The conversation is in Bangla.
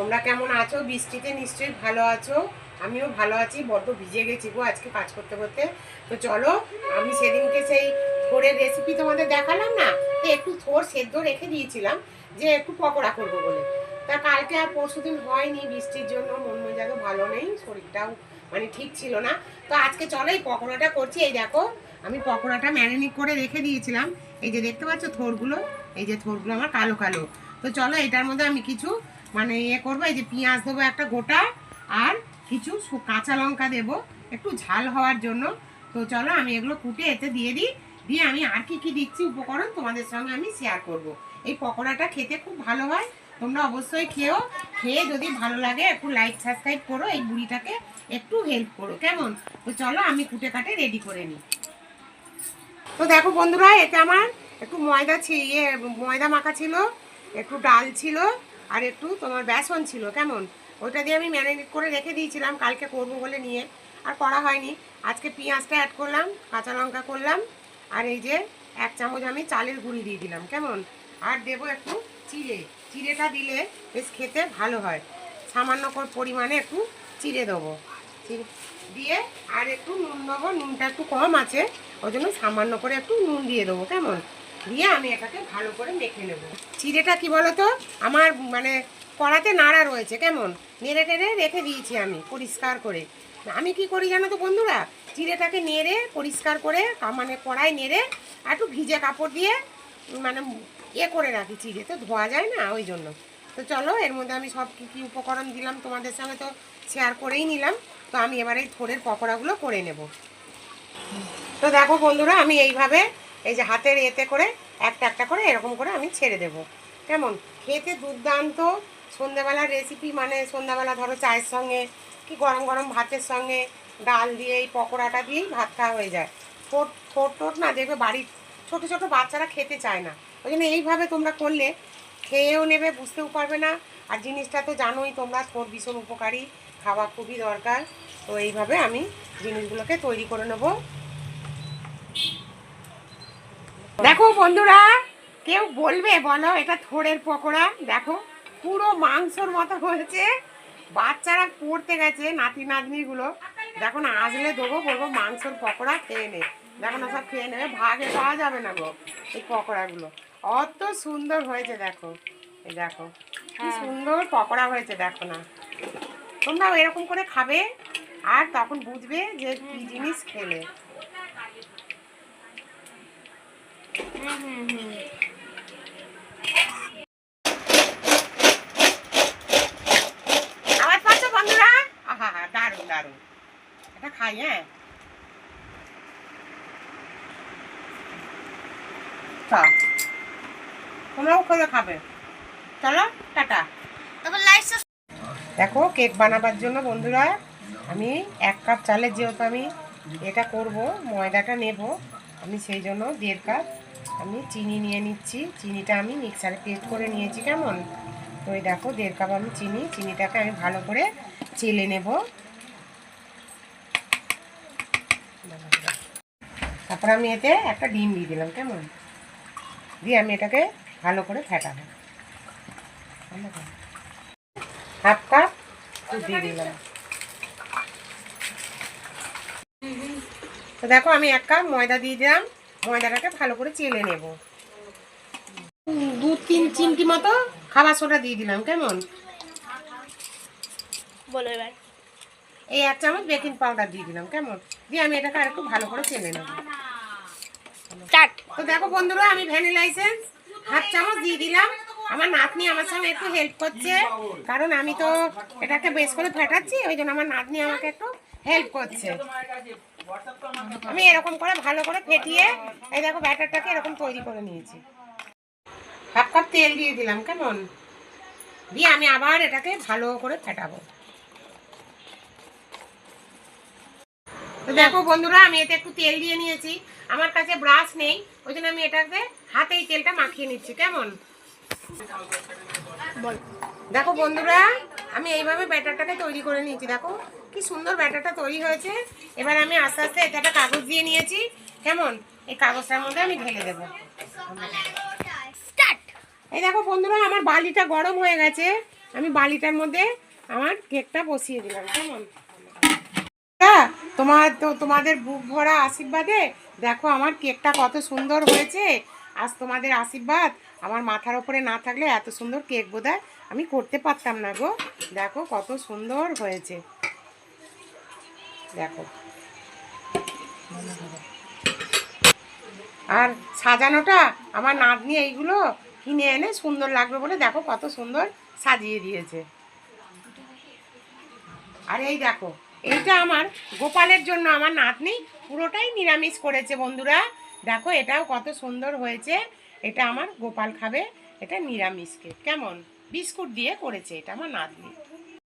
তোমরা কেমন আছো? বৃষ্টিতে নিশ্চয়ই ভালো আছো। আমিও ভালো আছি, বড্ড ভিজে গেছি গো আজকে কাজ করতে করতে। তো চলো, আমি সেদিনকে সেই থোড়ের রেসিপি তোমাদের দেখালাম না? তো একটু থোড় সেদ্ধ রেখে দিয়েছিলাম যে একটু পকোড়া করব বলে। তা কালকে আর পরশুদিন হয়নি, বৃষ্টির জন্য মন মেজাজও ভালো নেই, শরীরটাও মানে ঠিক ছিল না। তো আজকে চলো এই পকোড়াটা করছি। এই দেখো, আমি পকোড়াটা ম্যারিনেট করে রেখে দিয়েছিলাম। এই যে দেখতে পাচ্ছ থোরগুলো? এই যে থোরগুলো আমার কালো কালো। তো চলো, এটার মধ্যে আমি কিছু মানে ইয়ে করব, এই যে পেঁয়াজ দেবো একটা গোটা আর কিছু কাঁচা লঙ্কা দেবো, একটু ঝাল হওয়ার জন্য। তো চলো আমি এগুলো কুটে এতে দিয়ে দিই। দিয়ে আমি আর কি কি দিচ্ছি উপকরণ তোমাদের সঙ্গে আমি শেয়ার করব। এই পকোড়াটা খেতে খুব ভালো হয়, তোমরা অবশ্যই খেও। খেয়ে যদি ভালো লাগে একটু লাইক সাবস্ক্রাইব করো, এই বুড়িটাকে একটু হেল্প করো, কেমন? তো চলো আমি কুটে কাটে রেডি করে নিই। তো দেখো বন্ধুরা, এতে আমার একটু ময়দা ইয়ে ময়দা মাখা ছিল, একটু ডাল ছিল আর একটু তোমার বেসন ছিল, কেমন? ওইটা দিয়ে আমি ম্যারিনেট করে রেখে দিয়েছিলাম, কালকে করব বলে নিয়ে। আর করা হয়নি। আজকে পেঁয়াজটা অ্যাড করলাম, কাঁচা লঙ্কা করলাম, আর এই যে এক চামচ আমি চালের গুঁড়ি দিয়ে দিলাম, কেমন? আর দেবো একটু চিড়ে। চিড়েটা দিলে বেশ খেতে ভালো হয়। সামান্য পরিমাণে একটু চিড়ে দেবো। দিয়ে আর একটু নুন দেবো, নুনটা একটু কম আছে, ওই জন্য সামান্য করে একটু নুন দিয়ে দেবো, কেমন? দিয়ে আমি এটাকে ভালো করে মেখে নেব। চিড়েটা কি বলো তো আমার মানে কড়াতে নাড়া রয়েছে, কেমন? নেড়ে টেড়ে রেখে দিয়েছি আমি পরিষ্কার করে। আমি কি করি জানো তো বন্ধুরা? চিড়েটাকে নেড়ে, পরিষ্কার করে মানে কড়াই নেড়ে একটু ভিজে কাপড় দিয়ে মানে এ করে রাখি চিড়ে। তো ধোয়া যায় না ওই জন্য। তো চলো, এর মধ্যে আমি সব কী কী উপকরণ দিলাম তোমাদের সঙ্গে তো শেয়ার করেই নিলাম। তো আমি এবার এই থোড়ের পকোড়াগুলো করে নেব। তো দেখো বন্ধুরা, আমি এইভাবে এই যে হাতের এতে করে একটা একটা করে এরকম করে আমি ছেড়ে দেব। কেমন? খেতে দুর্দান্ত। সন্ধ্যাবেলার রেসিপি মানে সন্ধ্যাবেলা ধরো চায়ের সঙ্গে কি গরম গরম ভাতের সঙ্গে ডাল দিয়ে এই পকোড়াটা দিয়েই ভাত খাওয়া হয়ে যায়। ঠোঁট ঠোঁট টোট না দেখবে বাড়ির ছোট ছোট বাচ্চারা খেতে চায় না। ওই জন্য এইভাবে তোমরা করলে খেয়েও নেবে, বুঝতেও পারবে না। আর জিনিসটা তো জানোই তোমরা, ঠোঁট ভীষণ উপকারী, খাওয়া খুবই দরকার। তো এইভাবে আমি জিনিসগুলোকে তৈরি করে নেব। দেখো বন্ধুরা কেউ বলবে বলো এটা থোড়ের পকোড়া। দেখো পুরো মাংসর মতো হয়েছে। বাচ্চারা পড়তে গেছে নাতি নাতনিগুলো। দেখো না আসলে দেবো বলব মাংসর পকোড়া খেয়ে নে। দেখো না সব খেয়ে নেবে ভাগে পাওয়া যাবে না গো এই পকোড়াগুলো। অত সুন্দর হয়েছে দেখো। এই দেখো কি সুন্দর পকোড়া হয়েছে দেখো না। তোমরাও এরকম করে খাবে আর তখন বুঝবে যে কি জিনিস খেলে। হা দারুণ এটা খাই হ্যাঁ? করে খাবে। চলো, টাটা। দেখো, কেক বানাবার জন্য বন্ধুরা, আমি এক কাপ চালের যেহেতু আমি এটা করব, ময়দাটা নেব, আমি সেই জন্য দেড় কাপ আমি চিনি নিয়ে নিচ্ছি। চিনিটা আমি মিক্সারে পেস্ট করে নিয়েছি কেমন? তো এই দেখো, দেড় কাপ আমি চিনি। চিনিটাকে আমি ভালো করে চেলে নেব। তারপর আমি এতে একটা ডিম দিয়ে দিলাম, কেমন? দিয়ে আমি এটাকে ভালো করে ফেটাবো। হাফ কাপ দিয়ে দিলাম। তো দেখো, আমি এক কাপ ময়দা দিয়ে দিলাম। ময়দাটাকে ভালো করে চেলে নেব। দু তিন চিমটি মতো খাবার সোডা দিয়ে দিলাম কেমন? বলো এবার। এই এক চামচ বেকিং পাউডার দিয়ে দিলাম কেমন? দিয়ে আমি এটাকে আরেকটু ভালো করে চেলে নেব। তো দেখো বন্ধুরা আমি ভ্যানিলা এসেন্স হাফ চামচ দিয়ে দিলাম। আমার নাতনি আমার সঙ্গে একটু হেল্প করছে কারণ আমি তো এটাকে বেশ করে ফেটাচ্ছি ওই জন্য আমার নাতনি আমাকে একটু হেল্প করছে। আমি এরকম করে ভালো করে ফেটিয়ে এই দেখো ব্যাটারটাকে এরকম তৈরি করে নিয়েছি। হাফ কাপ তেল দিয়ে দিলাম, কেমন? দিয়ে আমি আবার এটাকে ভালো করে ফেটাবো। দেখো বন্ধুরা, আমি এতে একটু তেল দিয়ে নিয়েছি। আমার কাছে ব্রাশ নেই, ওই জন্য আমি এটাতে হাতেই তেলটা মাখিয়ে নিচ্ছি, কেমন? দেখো বন্ধুরা আমি এইভাবে ব্যাটারটাকে তৈরি করে নিয়েছি। দেখো কি সুন্দর ব্যাটারটা তৈরি হয়েছে। এবার আমি আস্তে আস্তে এটা একটা কাগজ দিয়ে নিয়েছি। কেমন? এই কাগজটার মধ্যে আমি ঢেলে দেবো। এই দেখো বন্ধুরা আমার বালিটা গরম হয়ে গেছে। আমি বালিটার মধ্যে আমার কেকটা বসিয়ে দিলাম। কেমন? হ্যাঁ তোমার তো তোমাদের বুক ভরা আশীর্বাদে দেখো আমার কেকটা কত সুন্দর হয়েছে। আজ তোমাদের আশীর্বাদ। আমার মাথার ওপরে না থাকলে এত সুন্দর কেক বোধহয় আমি করতে পারতাম না গো। দেখো কত সুন্দর হয়েছে। দেখো। আর সাজানোটা আমার নাতনি এইগুলো কিনে এনে সুন্দর লাগবে বলে দেখো কত সুন্দর সাজিয়ে দিয়েছে। আর এই দেখো, এইটা আমার গোপালের জন্য আমার নাতনি পুরোটাই নিরামিষ করেছে বন্ধুরা। দেখো এটাও কত সুন্দর হয়েছে। এটা আমার গোপাল খাবে এটা নিরামিষকে। কেমন? বিস্কুট দিয়ে করেছে এটা আমার নাতনি।